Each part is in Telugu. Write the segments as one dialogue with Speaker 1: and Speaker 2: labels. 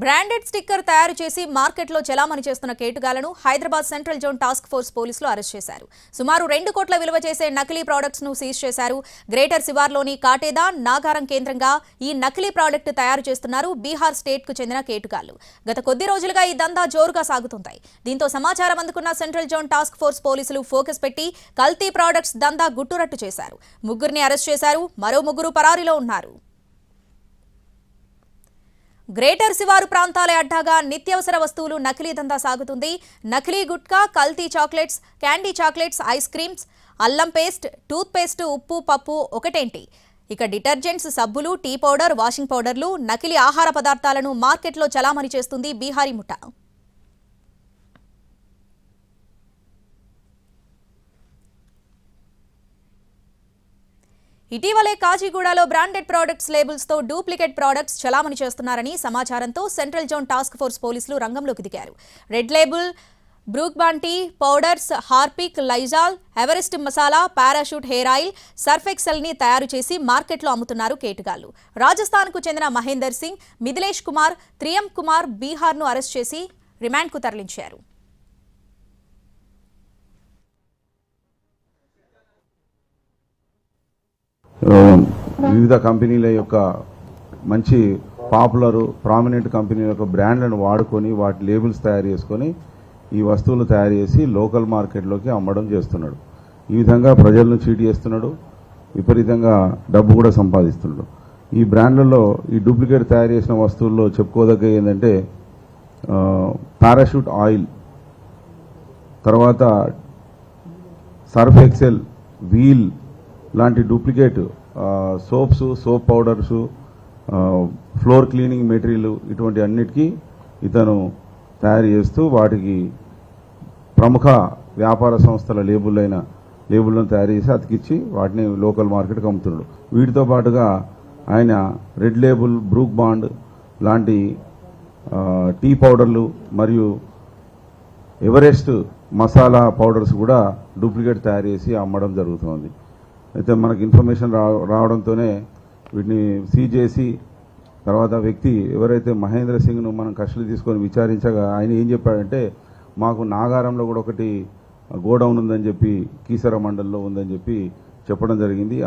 Speaker 1: బ్రాండెడ్ స్టిక్కర్ తయారు చేసి మార్కెట్లో చెలామణి చేస్తున్న కేటుగాలను Hyderabad central zone task force పోలీసులు అరెస్ట్ చేశారు. సుమారు రెండు కోట్ల విలువ చేసే నకిలీ ప్రాడక్ట్స్ను సీజ్ చేశారు. గ్రేటర్ శివార్లోని కాటేదా నాగారం కేంద్రంగా ఈ నకిలీ ప్రాడక్ట్ తయారు చేస్తున్నారు బీహార్ స్టేట్కు చెందిన కేటుగాళ్ళు గత కొద్ది రోజులుగా ఈ దందా జోరుగా సాగుతుంటాయి దీంతో సమాచారం అందుకున్న సెంట్రల్ జోన్ టాస్క్ ఫోర్స్ పోలీసులు ఫోకస్ పెట్టి కల్తీ ప్రాడక్ట్స్ దందా గుట్టురట్టు చేశారు. ముగ్గురిని అరెస్ట్ చేశారు. మరో ముగ్గురు పరారీలో ఉన్నారు. గ్రేటర్ శివారు ప్రాంతాలే అడ్డాగా నిత్యావసర వస్తువులు నకిలీ దందా సాగుతుంది. నకిలీ గుట్కా కల్తీ chocolates candy chocolates ice creams అల్లం పేస్ట్ టూత్ పేస్ట్ ఉప్పు పప్పు ఒకటేంటి? ఇక డిటర్జెంట్స్ సబ్బులు టీ పౌడర్ వాషింగ్ పౌడర్లు నకిలీ ఆహార పదార్థాలను మార్కెట్లో చలామణి చేస్తుంది బీహారీ ముఠా. ఇటీవలే కాజీగూడలో బ్రాండెడ్ ప్రోడక్ట్స్ లేబుల్స్తో డూప్లికేట్ ప్రొడక్ట్స్ చలామణి చేస్తున్నారని సమాచారంతో సెంట్రల్ జోన్ టాస్క్ ఫోర్స్ పోలీసులు రంగంలోకి దిగారు. Red Label Brooke Bond powders Harpic Lysol Everest masala Parachute hair oil Surf ఎక్సెల్ని తయారు చేసి మార్కెట్లో అమ్ముతున్నారు కేటుగాళ్ళు. రాజస్థాన్కు చెందిన మహేందర్ సింగ్ మిథిలేష్ కుమార్ త్రియం కుమార్ బీహార్ను అరెస్ట్ చేసి రిమాండ్కు తరలించారు.
Speaker 2: వివిధ కంపెనీల యొక్క మంచి పాపులర్ ప్రామినెంట్ కంపెనీల యొక్క బ్రాండ్లను వాడుకొని వాటి లేబుల్స్ తయారు చేసుకొని ఈ వస్తువులు తయారు చేసి లోకల్ మార్కెట్లోకి అమ్మడం చేస్తున్నాడు. ఈ విధంగా ప్రజలను చీట్ చేస్తున్నాడు. విపరీతంగా డబ్బు కూడా సంపాదిస్తున్నాడు. ఈ బ్రాండ్లలో ఈ డూప్లికేట్ తయారు చేసిన వస్తువుల్లో చెప్పుకోదగ్గ ఏంటంటే పారాషూట్ ఆయిల్ తర్వాత సర్ఫ్ ఎక్సెల్ వీల్ లాంటి duplicate soaps soap powders floor cleaning material ఇటువంటి అన్నిటికీ ఇతను తయారు చేస్తూ వాటికి ప్రముఖ వ్యాపార సంస్థల లేబుల్ అయిన లేబుల్లను తయారు చేసి అతికిచ్చి వాటిని లోకల్ మార్కెట్కి అమ్ముతున్నాడు. వీటితో పాటుగా ఆయన రెడ్ లేబుల్ బ్రూక్ బాండ్ లాంటి టీ పౌడర్లు మరియు ఎవరెస్ట్ మసాలా పౌడర్స్ కూడా డూప్లికేట్ తయారు చేసి అమ్మడం జరుగుతోంది. అయితే మనకు ఇన్ఫర్మేషన్ రా రావడంతోనే వీటిని సీజ్ చేసి తర్వాత వ్యక్తి ఎవరైతే మహేంద్ర సింగ్ను మనం కస్టడీ తీసుకొని విచారించగా ఆయన ఏం చెప్పాడంటే మాకు నాగారంలో కూడా ఒకటి గోడౌన్ ఉందని చెప్పి కీసర మండల్లో ఉందని చెప్పి చెప్పడం జరిగింది.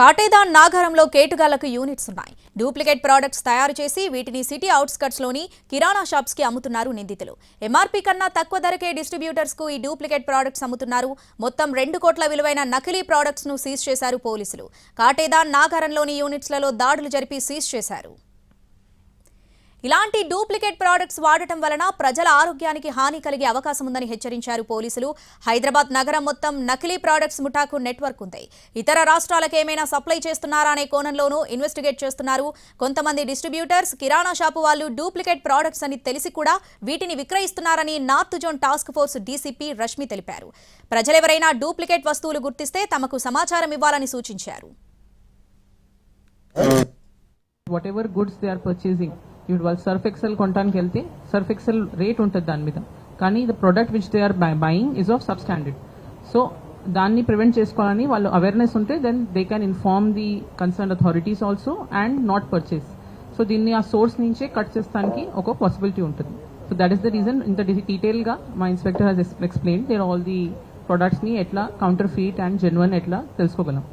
Speaker 1: కాటేదాన్ నాగారంలో కేటుగాళ్ళకు యూనిట్స్ ఉన్నాయి. డూప్లికేట్ ప్రొడక్ట్స్ తయారు చేసి వీటిని సిటీ అవుట్స్కట్స్లోని కిరాణా షాప్స్కి అమ్ముతున్నారు నిందితులు. ఎంఆర్పీ కన్నా తక్కువ ధరకే డిస్ట్రిబ్యూటర్స్కు ఈ డూప్లికేట్ ప్రోడక్ట్స్ అమ్ముతున్నారు. మొత్తం రెండు కోట్ల విలువైన నకిలీ ప్రొడక్ట్స్ను సీజ్ చేశారు పోలీసులు. కాటేదాన్ నాగారంలోని యూనిట్స్లలో దాడులు జరిపి సీజ్ చేశారు. ఇలాంటి డూప్లికేట్ ప్రొడక్ట్స్ వాడటం వలన ప్రజల ఆరోగ్యానికి హాని కలిగే అవకాశం ఉందని హెచ్చరించారు పోలీసులు. హైదరాబాద్ నగరం మొత్తం నకిలీ ప్రొడక్ట్స్ ముఠాకు నెట్వర్క్ ఉంది. ఇతర రాష్ట్రాలకు ఏమైనా సప్లై చేస్తున్నారా అనే కోణంలోనూ ఇన్వెస్టిగేట్ చేస్తున్నారు. కొంతమంది డిస్ట్రిబ్యూటర్స్ కిరాణా షాపు వాళ్ళు డూప్లికేట్ ప్రొడక్ట్స్ అని తెలిసి కూడా వీటిని విక్రయిస్తున్నారని north zone task force DCP Rashmi తెలిపారు. ప్రజలెవరైనా డూప్లికేట్ వస్తువులు గుర్తిస్తే తమకు సమాచారం ఇవ్వాలని సూచించారు.
Speaker 3: Whatever goods they are purchasing ఇప్పుడు వాళ్ళు సర్ఫ్ ఎక్సెల్ కొనడానికి వెళ్తే సర్ఫ్ ఎక్సెల్ రేట్ ఉంటుంది దాని మీద. కానీ the product which they are buying is of substandard so దాన్ని ప్రివెంట్ చేసుకోవాలని వాళ్ళు అవేర్నెస్ ఉంటే then they can inform the concern authorities also and not purchase so దీన్ని ఆ సోర్స్ నుంచే కట్ చేస్తానికి ఒక పాసిబిలిటీ ఉంటుంది. So that is the reason ఇంత డీటెయిల్గా మా inspector has explain there all the ప్రొడక్ట్స్ని ఎట్లా కౌంటర్ ఫీట్ అండ్ జెన్యున్ ఎట్లా తెలుసుకోగలం.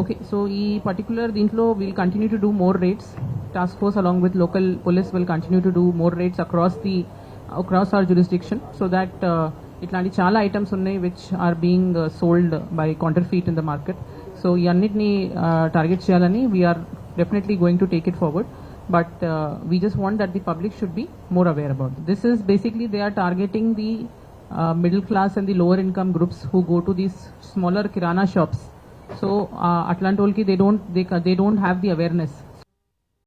Speaker 3: ఓకే సో ఈ పర్టికులర్ దీంట్లో will continue to do more raids task force along with local police will continue to do more raids across the across our jurisdiction so that ఇట్లాంటి చాలా ఐటమ్స్ ఉన్నాయి which are being sold by counterfeit in the market so ఈ అన్నిటిని టార్గెట్ చేయాలని we're definitely going to take it forward but we just want that the public should be more aware about this is basically they are targeting the middle class and the lower income groups who go to these smaller kirana shops so అట్లాంటి వాళ్ళకి they don't they they don't have the awareness